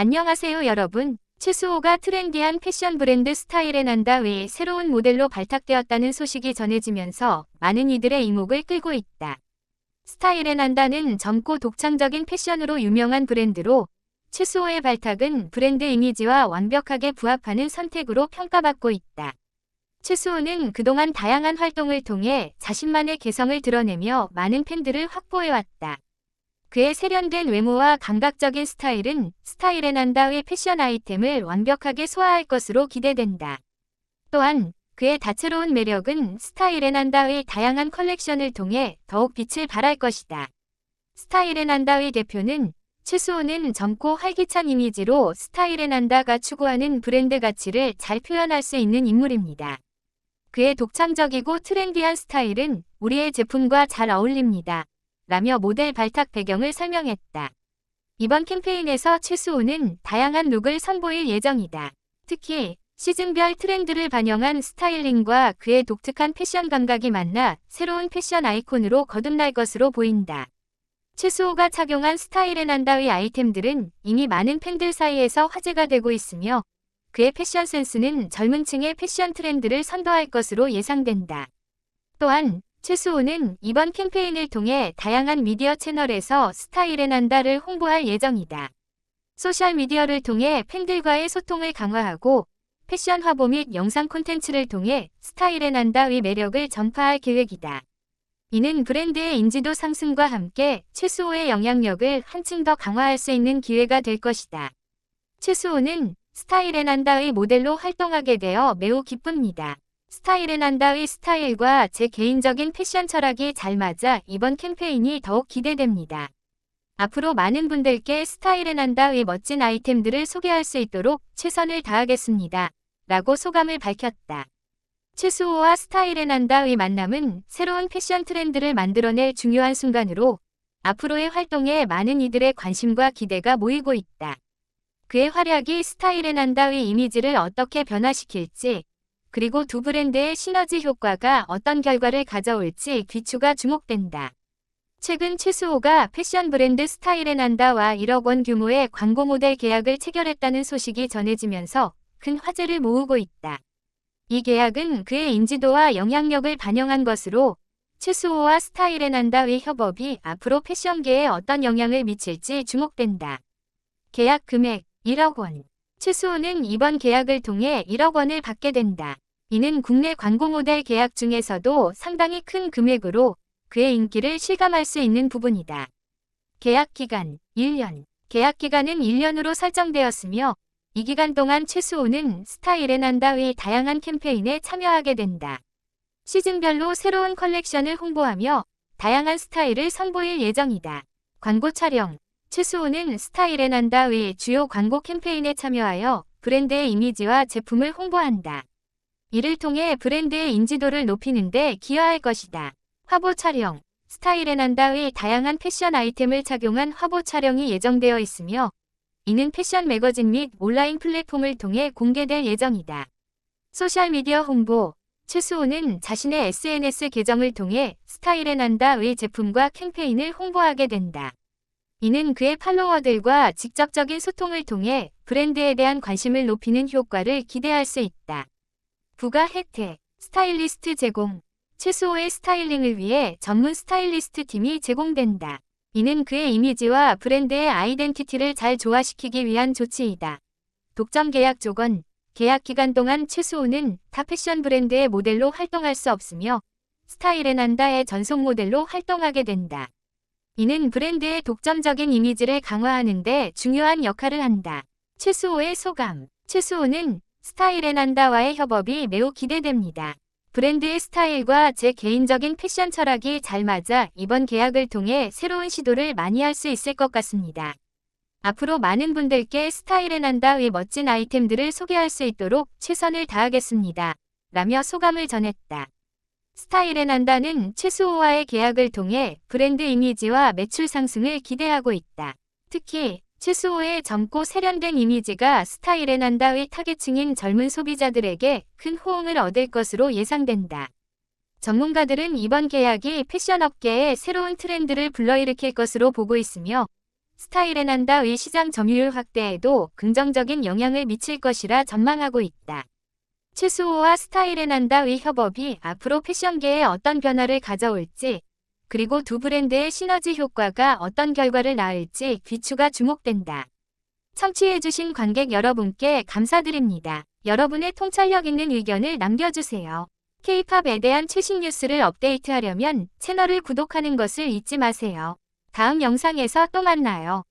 안녕하세요 여러분. 최수호가 트렌디한 패션 브랜드 스타일의 난다 외에 새로운 모델로 발탁되었다는 소식이 전해지면서 많은 이들의 이목을 끌고 있다. 스타일의 난다는 젊고 독창적인 패션으로 유명한 브랜드로 최수호의 발탁은 브랜드 이미지와 완벽하게 부합하는 선택으로 평가받고 있다. 최수호는 그동안 다양한 활동을 통해 자신만의 개성을 드러내며 많은 팬들을 확보해왔다. 그의 세련된 외모와 감각적인 스타일은 스타일의 난다의 패션 아이템을 완벽하게 소화할 것으로 기대된다. 또한 그의 다채로운 매력은 스타일의 난다의 다양한 컬렉션을 통해 더욱 빛을 발할 것이다. 스타일의 난다의 대표는 최수호는 젊고 활기찬 이미지로 스타일의 난다가 추구하는 브랜드 가치를 잘 표현할 수 있는 인물입니다. 그의 독창적이고 트렌디한 스타일은 우리의 제품과 잘 어울립니다. 라며 모델 발탁 배경을 설명했다. 이번 캠페인에서 최수호는 다양한 룩을 선보일 예정이다. 특히 시즌별 트렌드를 반영한 스타일링과 그의 독특한 패션 감각이 만나 새로운 패션 아이콘으로 거듭날 것으로 보인다. 최수호가 착용한 스타일의 난다의 아이템들은 이미 많은 팬들 사이에서 화제가 되고 있으며 그의 패션 센스는 젊은 층의 패션 트렌드를 선도할 것으로 예상된다. 또한 최수호는 이번 캠페인을 통해 다양한 미디어 채널에서 스타일의 난다를 홍보할 예정이다. 소셜미디어를 통해 팬들과의 소통을 강화하고 패션 화보 및 영상 콘텐츠를 통해 스타일의 난다의 매력을 전파할 계획이다. 이는 브랜드의 인지도 상승과 함께 최수호의 영향력을 한층 더 강화할 수 있는 기회가 될 것이다. 최수호는 스타일의 난다의 모델로 활동하게 되어 매우 기쁩니다. 스타일의 난다의 스타일과 제 개인적인 패션 철학이 잘 맞아 이번 캠페인이 더욱 기대됩니다. 앞으로 많은 분들께 스타일의 난다의 멋진 아이템들을 소개할 수 있도록 최선을 다하겠습니다. 라고 소감을 밝혔다. 최수호와 스타일의 난다의 만남은 새로운 패션 트렌드를 만들어낼 중요한 순간으로 앞으로의 활동에 많은 이들의 관심과 기대가 모이고 있다. 그의 활약이 스타일의 난다의 이미지를 어떻게 변화시킬지 그리고 두 브랜드의 시너지 효과가 어떤 결과를 가져올지 귀추가 주목된다. 최근 최수호가 패션 브랜드 스타일의 난다와 1억 원 규모의 광고 모델 계약을 체결했다는 소식이 전해지면서 큰 화제를 모으고 있다. 이 계약은 그의 인지도와 영향력을 반영한 것으로 최수호와 스타일의 난다의 협업이 앞으로 패션계에 어떤 영향을 미칠지 주목된다. 계약 금액 1억 원. 최수호는 이번 계약을 통해 1억 원을 받게 된다. 이는 국내 광고 모델 계약 중에서도 상당히 큰 금액으로 그의 인기를 실감할 수 있는 부분이다. 계약 기간 1년. 계약 기간은 1년으로 설정되었으며 이 기간 동안 최수호는 스타일의 난다의 다양한 캠페인에 참여하게 된다. 시즌별로 새로운 컬렉션을 홍보하며 다양한 스타일을 선보일 예정이다. 광고 촬영 최수호는 스타일의 난다의 주요 광고 캠페인에 참여하여 브랜드의 이미지와 제품을 홍보한다. 이를 통해 브랜드의 인지도를 높이는 데 기여할 것이다. 화보 촬영 스타일의 난다의 다양한 패션 아이템을 착용한 화보 촬영이 예정되어 있으며 이는 패션 매거진 및 온라인 플랫폼을 통해 공개될 예정이다. 소셜미디어 홍보 최수호는 자신의 SNS 계정을 통해 스타일의 난다의 제품과 캠페인을 홍보하게 된다. 이는 그의 팔로워들과 직접적인 소통을 통해 브랜드에 대한 관심을 높이는 효과를 기대할 수 있다. 부가 혜택, 스타일리스트 제공, 최수호의 스타일링을 위해 전문 스타일리스트 팀이 제공된다. 이는 그의 이미지와 브랜드의 아이덴티티를 잘 조화시키기 위한 조치이다. 독점 계약 조건, 계약 기간 동안 최수호는 타 패션 브랜드의 모델로 활동할 수 없으며 스타일의 난다의 전속 모델로 활동하게 된다. 이는 브랜드의 독점적인 이미지를 강화하는 데 중요한 역할을 한다. 최수호의 소감 최수호는 스타일의 난다와의 협업이 매우 기대됩니다. 브랜드의 스타일과 제 개인적인 패션 철학이 잘 맞아 이번 계약을 통해 새로운 시도를 많이 할 수 있을 것 같습니다. 앞으로 많은 분들께 스타일의 난다의 멋진 아이템들을 소개할 수 있도록 최선을 다하겠습니다. 라며 소감을 전했다. 스타일의 난다는 최수호와의 계약을 통해 브랜드 이미지와 매출 상승을 기대하고 있다. 특히 최수호의 젊고 세련된 이미지가 스타일의 난다의 타겟층인 젊은 소비자들에게 큰 호응을 얻을 것으로 예상된다. 전문가들은 이번 계약이 패션 업계에 새로운 트렌드를 불러일으킬 것으로 보고 있으며 스타일에난다의 시장 점유율 확대에도 긍정적인 영향을 미칠 것이라 전망하고 있다. 최수호와 스타일에난다의 협업이 앞으로 패션계에 어떤 변화를 가져올지, 그리고 두 브랜드의 시너지 효과가 어떤 결과를 낳을지 귀추가 주목된다. 청취해주신 관객 여러분께 감사드립니다. 여러분의 통찰력 있는 의견을 남겨주세요. K-팝에 대한 최신 뉴스를 업데이트하려면 채널을 구독하는 것을 잊지 마세요. 다음 영상에서 또 만나요.